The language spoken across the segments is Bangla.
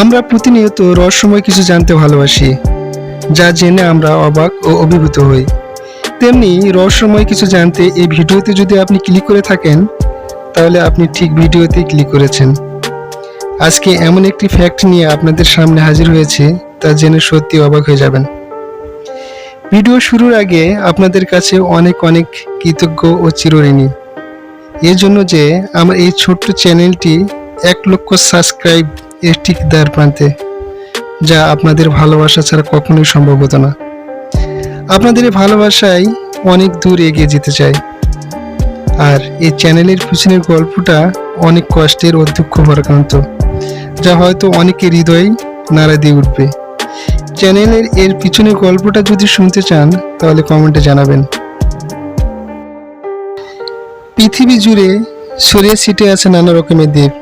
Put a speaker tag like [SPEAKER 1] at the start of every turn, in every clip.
[SPEAKER 1] আমরা প্রতিনিয়ত রহস্যময় কিছু জানতে ভালোবাসি, যা জেনে আমরা অবাক ও অভিভূত হই। তেমনি রহস্যময় কিছু জানতে এই ভিডিওতে যদি আপনি ক্লিক করে থাকেন, তাহলে আপনি ঠিক ভিডিওতেই ক্লিক করেছেন। আজকে এমন একটি ফ্যাক্ট নিয়ে আপনাদের সামনে হাজির হয়েছে, তা জেনে সত্যি অবাক হয়ে যাবেন। ভিডিও শুরুর আগে আপনাদের কাছে অনেক অনেক কৃতজ্ঞ ও চিরঋণী। এর জন্য যে আমার এই ছোট্ট চ্যানেলটি এক লক্ষ সাবস্ক্রাইব এর ঠিক দ্বার প্রান্তে, যা আপনাদের ভালোবাসা ছাড়া কখনোই সম্ভব হতো না। আপনাদের এই ভালোবাসায় অনেক দূর এগিয়ে যেতে চাই আর এই চ্যানেলের পিছনের গল্পটা অনেক কষ্টের ও দুঃখ ভরাক্রান্ত যা হয়তো অনেকের হৃদয় নাড়া দিয়ে উঠবে। চ্যানেলের এর পিছনের গল্পটা যদি শুনতে চান, তাহলে কমেন্টে জানাবেন। পৃথিবী জুড়ে ছড়িয়ে ছিটে আছে নানা রকমের দ্বীপ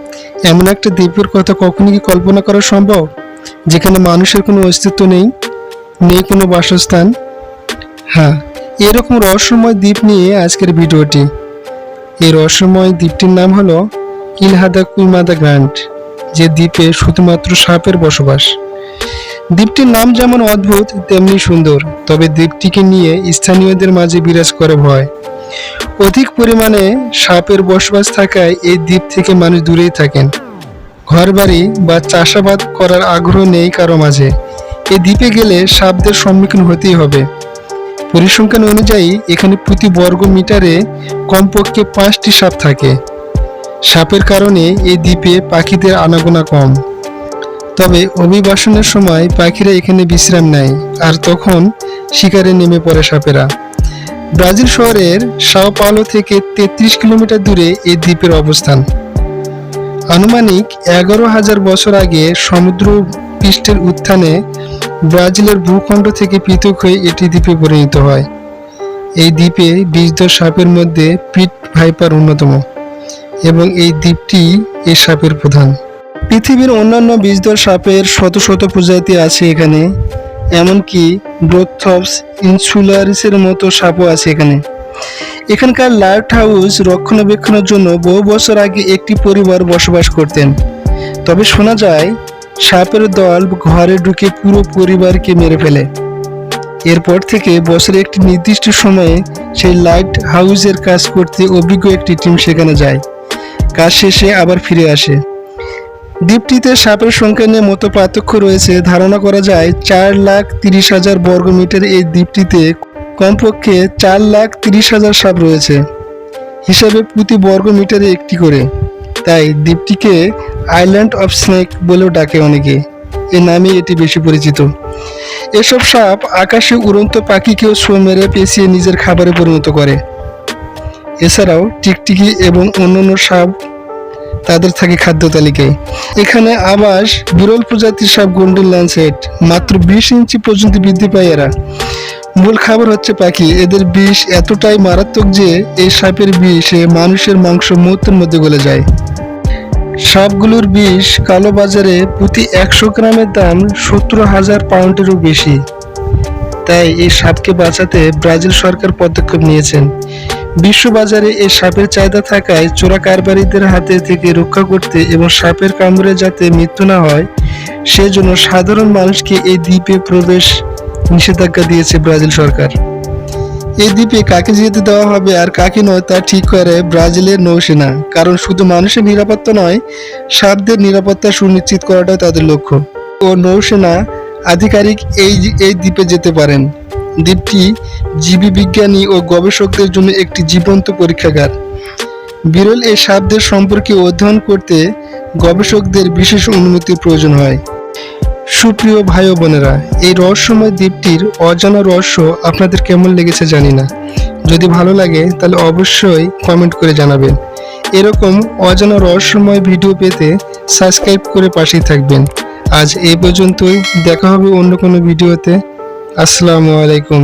[SPEAKER 1] এমন একটা দ্বীপের কথা কখনই কি কল্পনা করা সম্ভব? যেখানে মানুষের কোনো অস্তিত্ব নেই নেই কোনো বাসস্থান। হ্যাঁ এরকম রহস্যময় দ্বীপ নিয়ে আজকের ভিডিওটি। এই রহস্যময় দ্বীপটির নাম হলো ইলহাদা কুইমাদা গ্রান্ট যে দ্বীপে শুধুমাত্র সাপের বসবাস। দ্বীপটির নাম যেমন অদ্ভুত, তেমনি সুন্দর, তবে দ্বীপটিকে নিয়ে স্থানীয়দের মাঝে বিরাজ করে ভয়। অধিক পরিমাণে সাপের বসবাস থাকায় এই দ্বীপ থেকে মানুষ দূরেই থাকেন। ঘরবাড়ি বা চাষাবাদ করার আগ্রহ নেই কারও মাঝে। এই দ্বীপে গেলে সাপদের সম্মুখীন হতেই হবে। পরিসংখ্যান অনুযায়ী, এখানে প্রতি বর্গ মিটারে কমপক্ষে পাঁচটি সাপ থাকে। সাপের কারণে এই দ্বীপে পাখিদের আনাগোনা কম। তবে অভিবাসনের সময় পাখিরা এখানে বিশ্রাম নেয়, আর তখন শিকারে নেমে পড়ে সাপেরা। ব্রাজিল শহরের সাও পাওলো থেকে তেত্রিশ কিলোমিটার দূরে এই দ্বীপের অবস্থান। আনুমানিক এগারো হাজার বছর আগে সমুদ্র পৃষ্ঠের উত্থানে ব্রাজিলের ভূখণ্ড থেকে পৃথক হয়ে এটি দ্বীপে পরিণত হয়। এই দ্বীপে বিষধর সাপের মধ্যে পিট ভাইপার অন্যতম এবং এই দ্বীপটি এই সাপের প্রধান। পৃথিবীর অন্যান্য বিষধর সাপের শত শত প্রজাতি আছে এখানে। এমনকি ব্রোথপস ইনসুলারিসের মতো সাপও আছে এখানে। এখানকার লাইট হাউস রক্ষণাবেক্ষণের জন্য বহু বছর আগে একটি পরিবার বসবাস করতেন। তবে শোনা যায়, সাপের দল ঘরে ঢুকে পুরো পরিবারকে মেরে ফেলে। এরপর থেকে বছরে একটি নির্দিষ্ট সময়ে সেই লাইট হাউসের কাজ করতে অভিজ্ঞ একটি টিম সেখানে যায়। কাজ শেষে আবার ফিরে আসে। দ্বীপটিতে সাপের সংখ্যা নিয়ে মতো পার্থক্য রয়েছে। ধারণা করা যায় চার লাখ তিরিশ হাজার বর্গ মিটার এই দ্বীপটিতে কমপক্ষে চার লাখ তিরিশ হাজার সাপ রয়েছে। হিসাবে প্রতি বর্গ মিটারে একটি করে। তাই দ্বীপটিকে আইল্যান্ড অফ স্নেক বলেও ডাকে অনেকে। এ নামে এটি বেশি পরিচিত। এসব সাপ আকাশে উড়ন্ত পাখিকেও ছো মেরে পেঁচিয়ে নিজের খাবারে পরিণত করে। এছাড়াও টিকটিকি এবং অন্যান্য সাপ তাদের থাকে খাদ্য তালিকায়। এখানে আবাস, বিরল প্রজাতির সাপ গোল্ডেন ল্যান্ডসেট মাত্র বিশ ইঞ্চি পর্যন্ত বৃদ্ধি পায় এরা। মূল খাবার হচ্ছে পাখি। এদের বিষ এতটাই মারাত্মক যে এই সাপের বিষে মানুষের মাংস মুহূর্তের মধ্যে গলে যায়। সাপগুলোর বিষ কালো বাজারে প্রতি একশো গ্রামের দাম সত্তর হাজার পাউন্ডেরও বেশি। তাই এই সাপকে বাঁচাতে ব্রাজিল সরকার পদক্ষেপ নিয়েছেন। বিশ্ববাজারে এই সাপের চাহিদা থাকায় চোরা কারবারিদের হাতে থেকে রক্ষা করতে এবং সাপের কামড়ে যাতে মৃত্যু না হয়, সেজন্য সাধারণ মানুষকে এই দ্বীপে প্রবেশ নিষেধাজ্ঞা দিয়েছে ব্রাজিল সরকার। এই দ্বীপে কাকে যেতে দেওয়া হবে আর কাকে নয় তা ঠিক করে ব্রাজিলের নৌসেনা, কারণ শুধু মানুষের নিরাপত্তা নয়, সাপদের নিরাপত্তা সুনিশ্চিত করাটাও তাদের লক্ষ্য। ও নৌসেনা আধিকারিক এই এই দ্বীপে যেতে পারেন। দ্বীপটি জীবী বিজ্ঞানী ও গবেষকদের জন্য একটি জীবন্ত পরীক্ষাগার। বিরল এই সাপদের সম্পর্কে অধ্যয়ন করতে গবেষকদের বিশেষ অনুমতির প্রয়োজন হয়। সুপ্রিয় ভাই ও বোনেরা, এই রহস্যময় দ্বীপটির অজানা রহস্য আপনাদের কেমন লেগেছে জানি না। যদি ভালো লাগে, তাহলে অবশ্যই কমেন্ট করে জানাবেন। এরকম অজানা রহস্যময় ভিডিও পেতে সাবস্ক্রাইব করে পাশেই থাকবেন। আজ এই পর্যন্তই, দেখা হবে অন্য কোনো ভিডিওতে। আসসালামু আলাইকুম।